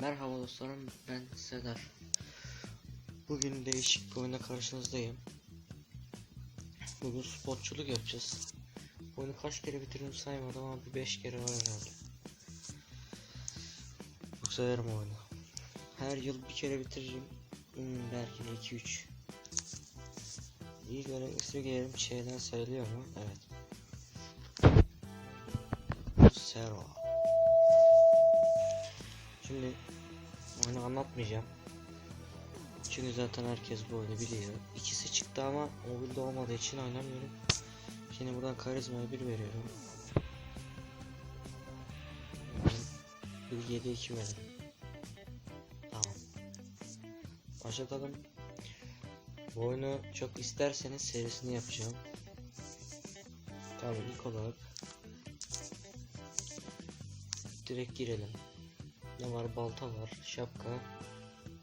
Merhaba dostlarım ben Sedar. Bugün değişik bir oyuna karşınızdayım. Bugün spotçuluk yapacağız. Oyunu kaç kere bitirdim saymadım ama bir 5 kere var herhalde. Çok severim oyunu. Her yıl bir kere bitiririm. Hmm, belki de 2-3. İyi gören ismi gelelim şeyden sayılıyor mu? Evet. Sero. Şimdi oyunu anlatmayacağım. Çünkü zaten herkes bu oyunu biliyor. İkisi çıktı ama mobilde olmadığı için oynamıyorum. Şimdi buradan karizmaya bir veriyorum. Bir 7 2 verin. Tamam. Başlatalım. Bu oyunu çok isterseniz serisini yapacağım. Tabii ilk olarak direkt girelim. Ne var? Balta var, şapka,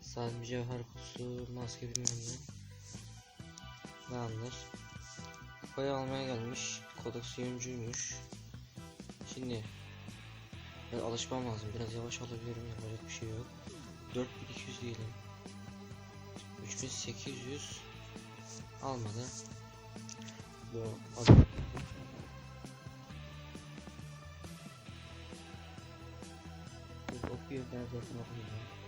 saat mücevher kutusu, maske bilmem ne. Tamamdır. Kupayı almaya gelmiş. Kodak oyuncuymuş. Şimdi ben alışmam lazım. Biraz yavaş olabilirim. Yapacak bir şey yok. 4200 diyelim. 3800 almadı. Bu adam Biz okuyor ben zaten okuyacağım. Geçelim.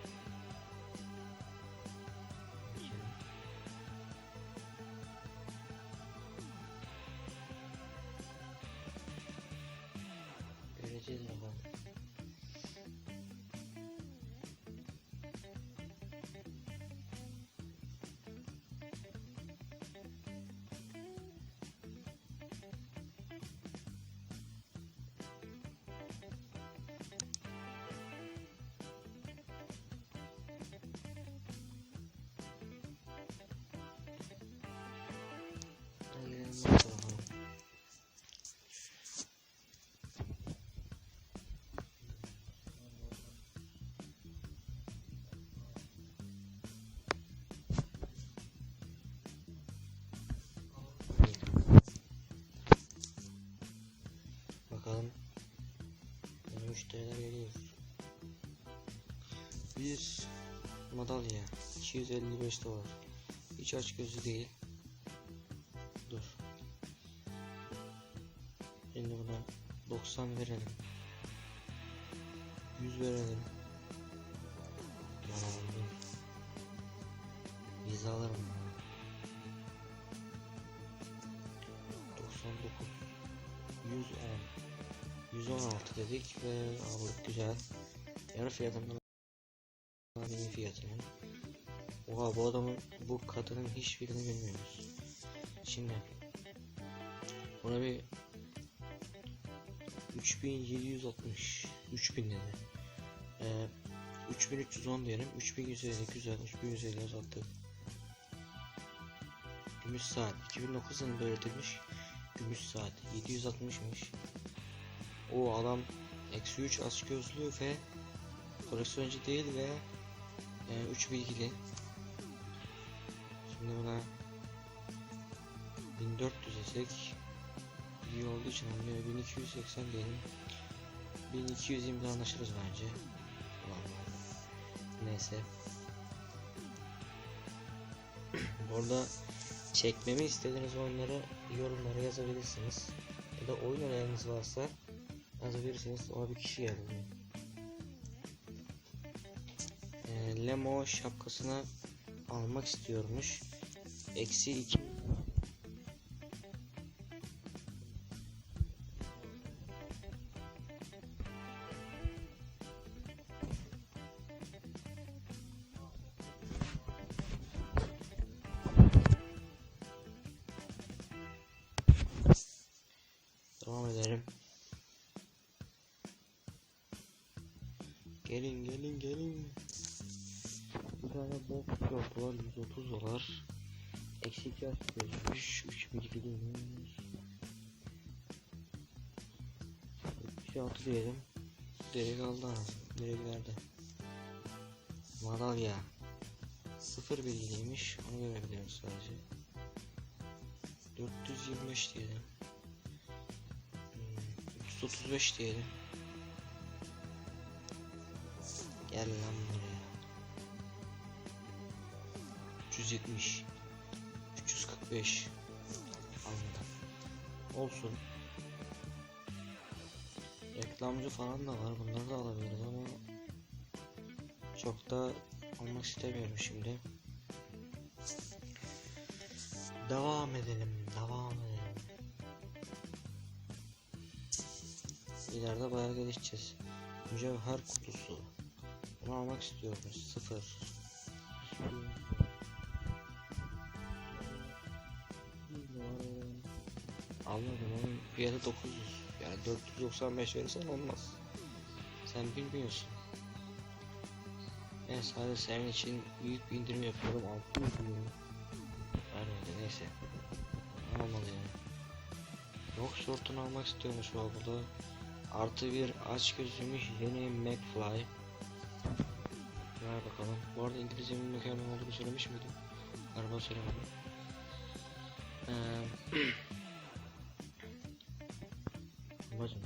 Bir madalya 255 dolar. Hiç aç gözü değil. Dur. Şimdi buna 90 verelim. 100 verelim. Bana. Vize alırım. ben. 99 110 116 dedik ve aldık güzel. Yarı fiyatından Oha bu adamın bu kadının hiçbirini bilmiyoruz. Şimdi buna bir 3760 3000 dedi. Ee, 3310 diyelim. 3150 güzel. 3150 azalttık. Gümüş saat. 2009 yılında üretilmiş. Gümüş saat. 760'mış. O adam eksi 3 aç gözlü ve koleksiyoncu değil ve 3 bilgili. Şimdi buna 1400 desek iyi olduğu için anlıyor 1280 diyelim. 1220'de anlaşırız bence. Vallahi. neyse. Burada çekmemi istediğiniz oyunları yorumlara yazabilirsiniz. Ya da oyun öneriniz varsa yazabilirsiniz. Ona bir kişi geldi ee, Lemo şapkasını almak istiyormuş eksi 2 Devam edelim. Gelin gelin gelin. Bir tane box yaptılar 130 dolar. Eksi 2 açmış 3000 gidilmiş. 76 diyelim. Direkt aldı anasını. Direkt verdi. Madalya. Sıfır bilgiliymiş. Onu görebiliyoruz sadece. 425 diyelim. 335 diyelim. Gel lan buraya. 370 345 Anladım. Olsun. Reklamcı falan da var. Bunları da alabiliriz ama çok da almak istemiyorum şimdi. Devam edelim. Devam edelim. İleride bayağı gelişeceğiz. Mücevher kutusu. Bunu almak istiyorum. Sıfır. Fiyatı 900 yani 495 verirsen olmaz. Sen bilmiyorsun. Ben sadece senin için büyük bir indirim yapıyorum. 600 milyon Vermedi neyse. Almalı yani Yok şortunu almak an burada Artı bir aç gözümüş yeni McFly. Ver bakalım. Bu arada İngilizcemin mükemmel olduğunu söylemiş miydim? Galiba söylemedim Eee Babacım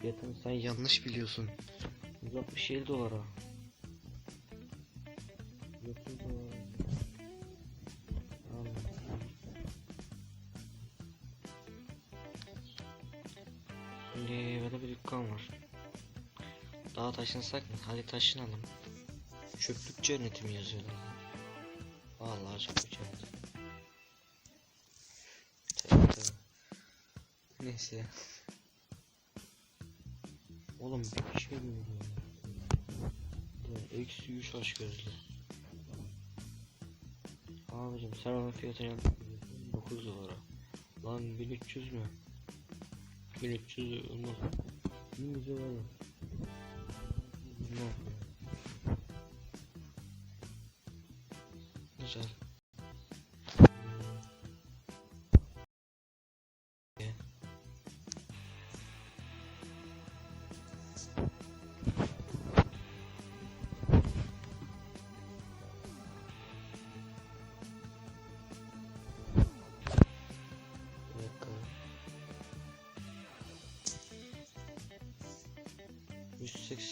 fiyatını sen yanlış biliyorsun 167 dolara 130 dolara. Şimdi böyle bir dükkan var Daha taşınsak mı? Hadi taşınalım Çöplük cenneti mi yazıyorlar? Vallahi çöplük cenneti. Neyse. Oğlum bir şey mi? Ya, Eksi 3 aç gözlü. Abicim sen onun fiyatını yanlış biliyorsun. 9 dolara. Lan 1300 mü? 1300 olmaz. 100 dolar. Ne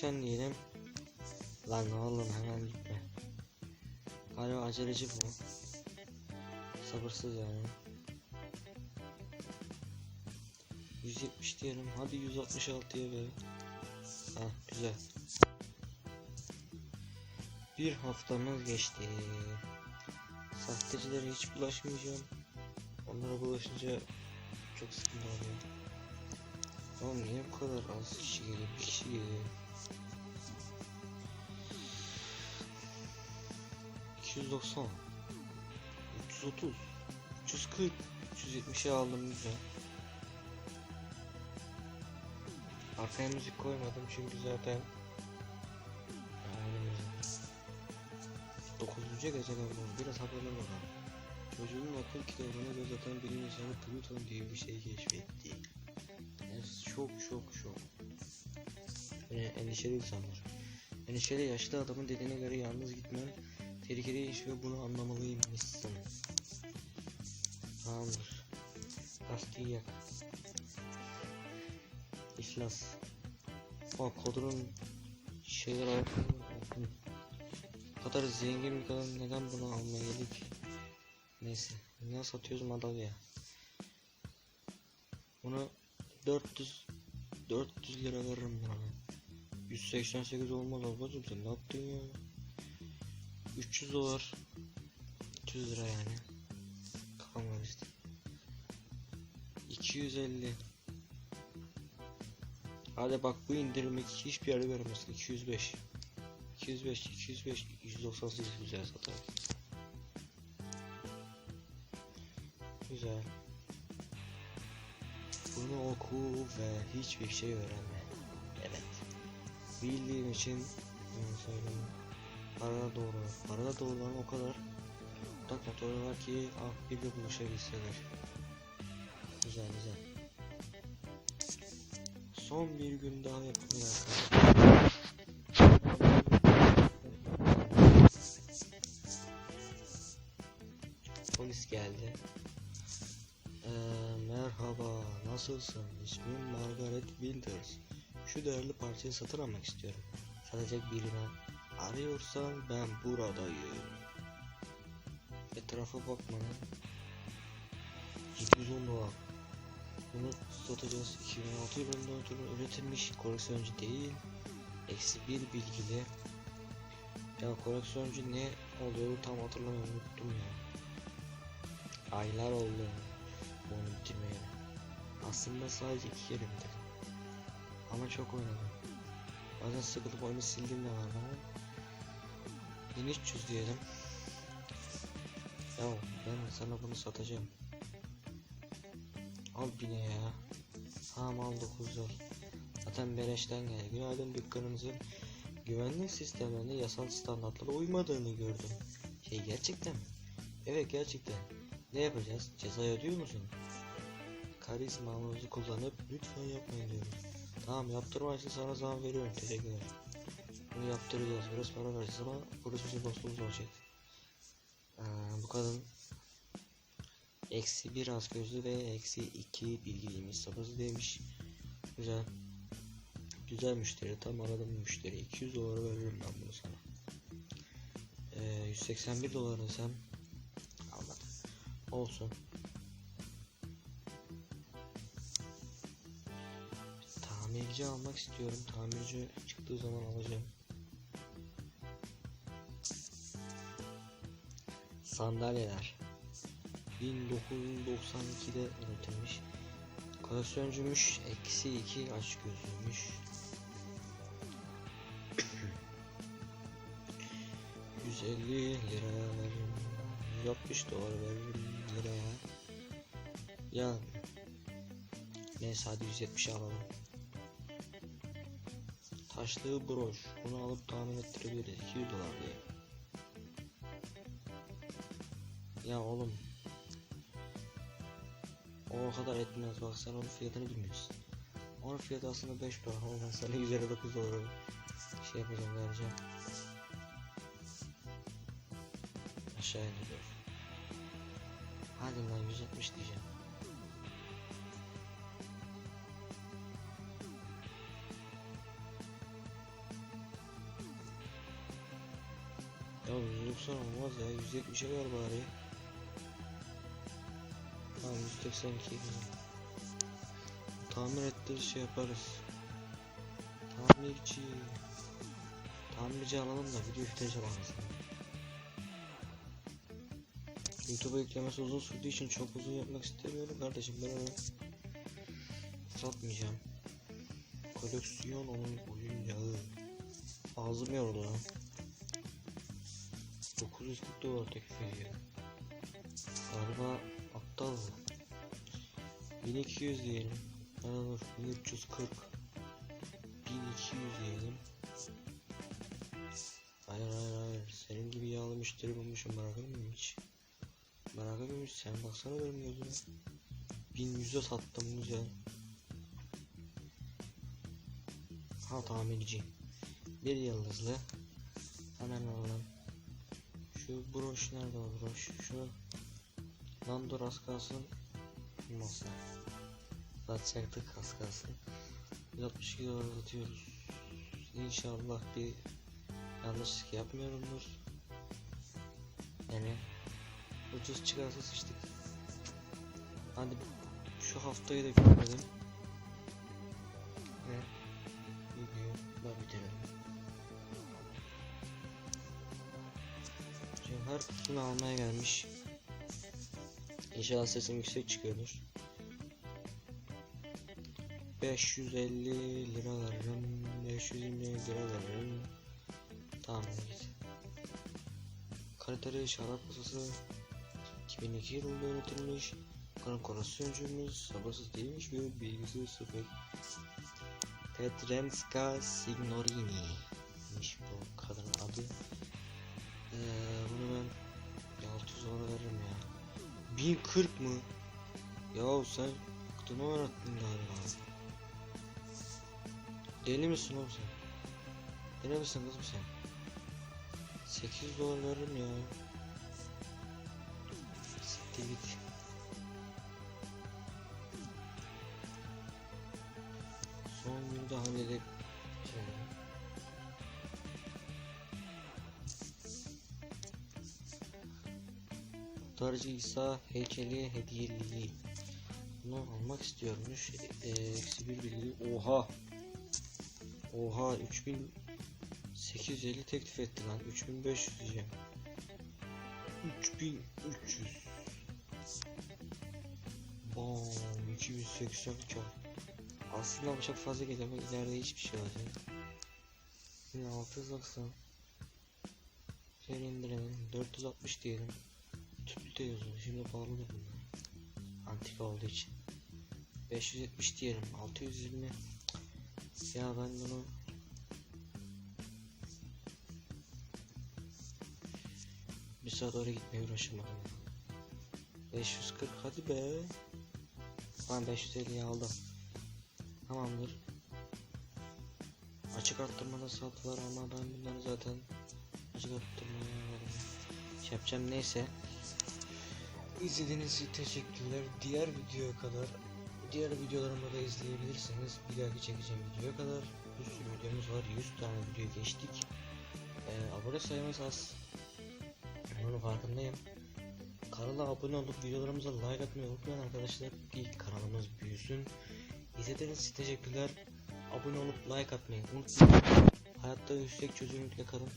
180 diyelim. Lan oğlum hemen gitme. Galiba aceleci bu. Sabırsız yani. 170 diyelim. Hadi 166'ya be. Ha güzel. Bir haftamız geçti. Sahtecilere hiç bulaşmayacağım. Onlara bulaşınca çok sıkıntı oluyor. Oğlum niye bu kadar az kişi geliyor? Bir kişi geliyor. 290 330 340 370'e aldım güzel. Arkaya müzik koymadım çünkü zaten yani 9. geceden bu biraz haberler bakalım. Çocuğun okul kitabına göz atan bilim insanı Plüton diye bir şey keşfetti. Yani çok çok çok. Yani endişeli insanlar. Endişeli yaşlı adamın dediğine göre yalnız gitmen tehlikeli ve bunu anlamalıymışsın. Tamamdır. Lastiği. İflas. O kodunun şeyler. Bu kadar zengin bir kadın neden bunu almaya geldik? Neyse. Ne satıyoruz madalya? Bunu 400 400 lira veririm buna ben. 188 olmaz ablacım sen ne yaptın ya? 300 dolar 300 lira yani. Kafam karıştı. 250 Hadi bak bu indirimi hiçbir yerde veremezsin. 205 205 205 198 güzel satar. Güzel. Bunu oku ve hiçbir şey öğrenme. Evet. Bildiğim için bunu söyleyeyim. Parada doğru. Parada doğrulan o kadar tak motoru var ki ah bir de buluşabilseler. Güzel güzel. Son bir gün daha yapılıyor arkadaşlar. Polis geldi. Ee, merhaba, nasılsın? İsmim Margaret Winters. Şu değerli parçayı satın almak istiyorum. satacak birini arıyorsan ben buradayım. Etrafa bakma. 710 dolar. Bunu satacağız. 2006 yılında ötürü üretilmiş koleksiyoncu değil. Eksi bir bilgili. Ya koleksiyoncu ne oluyor tam hatırlamıyorum unuttum ya. Aylar oldu onu bitirmeye. Aslında sadece iki kere. Ama çok oynadım. Bazen sıkılıp oyunu sildiğim de var ama. 1300 diyelim. Ya ben sana bunu satacağım. Al bine ya. Tamam al 900 al. Zaten beleşten geldi. Günaydın dükkanımızın güvenlik sistemlerine yasal standartlara uymadığını gördüm. Şey gerçekten mi? Evet gerçekten. Ne yapacağız? Ceza ödüyor musun? Karizmamızı kullanıp lütfen yapmayın diyorum. Tamam yaptırma için sana zaman veriyorum. Teşekkürler. Bunu yaptıracağız. Biraz para vereceğiz ama burası bizim dostumuz olacak. Ee, bu kadın eksi bir az gözlü ve eksi iki bilgiliymiş. Sabırsız demiş. Güzel. Güzel müşteri. Tam aradığım müşteri. 200 dolara veririm ben bunu sana. Ee, 181 dolar desem almadım. Olsun. Tamirci almak istiyorum. Tamirci çıktığı zaman alacağım. Sandalyeler. 1992'de üretilmiş. Koleksiyoncumuş. Eksi 2 aç gözlüymüş. 150 lira veririm. 160 dolar veririm liraya. Ya Neyse hadi 170 alalım. Taşlığı broş. Bunu alıp tahmin ettirebiliriz. 200 dolar diye. Ya oğlum. O kadar etmez bak sen onun fiyatını bilmiyorsun. Onun fiyatı aslında 5 dolar ama ben sana 159 dolar şey yapacağım vereceğim. Aşağı indiriyor. Hadi lan 160 diyeceğim. Ya 190 olmaz ya 170'e ver bari. Tamam 182 güzel. Tamir ettir şey yaparız. Tamirci. Tamirci alalım da video footage alalım. YouTube'a yüklemesi uzun sürdüğü için çok uzun yapmak istemiyorum kardeşim ben onu satmayacağım. Koleksiyon onun oyun yağı. Ağzım yoruldu lan. 940 dolar teklif ediyor. Galiba aptal bu. 1200 diyelim. Ha dur 1340. 1200 diyelim. Hayır hayır hayır. Senin gibi yağlı müşteri bulmuşum bırakır mıyım hiç? Bırakır mıyım hiç? Sen baksana benim gözüme. 1100'e sattım güzel. Ha tamirci. Bir yıldızlı. Hemen alalım. Şu broş nerede o broş? Şu Lan dur az kalsın. Masa. Satacaktık az kalsın. 162 dolar atıyoruz. İnşallah bir yanlışlık yapmıyorumdur. Yani ucuz çıkarsa sıçtık. Hadi şu haftayı da bitirelim. Ve videoyu da bitirelim. Cevher kutusunu almaya gelmiş. İnşallah sesim yüksek çıkıyordur. 550 lira veririm. 520 lira veririm. Tamam git. Kaliteli şarap kasası 2002 yılında üretilmiş. Kanın koleksiyoncumuz sabırsız değilmiş ve bilgisi sıfır. Petrenska Signorini. İmiş bu kadının adı. Ee, bunu ben 600 dolara veririm ya. 1040 mı? Ya sen aklını oynattın galiba. Deli misin oğlum sen? Deli misin kızım sen? 8 dolar veririm ya. Siktir git. Son günü de halledip şey. Kurtarıcı İsa heykeli hediyeliği. Bunu almak istiyormuş. Ee, eksi bir bilgi. Oha. Oha 3850 teklif etti lan. 3500 diyeceğim. 3300. Bam 280 kar. Aslında bu çok fazla geliyor ama ileride hiçbir şey olacak. 1690 Şöyle indirelim 460 diyelim Tüplü de yazıyor şimdi pahalıdır bunlar Antika olduğu için 570 diyelim 620 Ya ben bunu Bir saat oraya gitmeye uğraşamadım ya. 540 hadi be. Tamam 550'yi aldım. Tamamdır. Açık arttırmada sattılar ama ben bunları zaten açık arttırmaya şey yapacağım neyse. İzlediğiniz için teşekkürler. Diğer videoya kadar diğer videolarımı da izleyebilirsiniz. Bir dahaki çekeceğim videoya kadar bir sürü videomuz var. 100 tane video geçtik. Ee, abone sayımız az. Bunun farkındayım. Kanala abone olup videolarımıza like atmayı unutmayın arkadaşlar. Ki kanalımız büyüsün. İzlediğiniz için teşekkürler. Abone olup like atmayı unutmayın. Hayatta yüksek çözünürlükle kalın.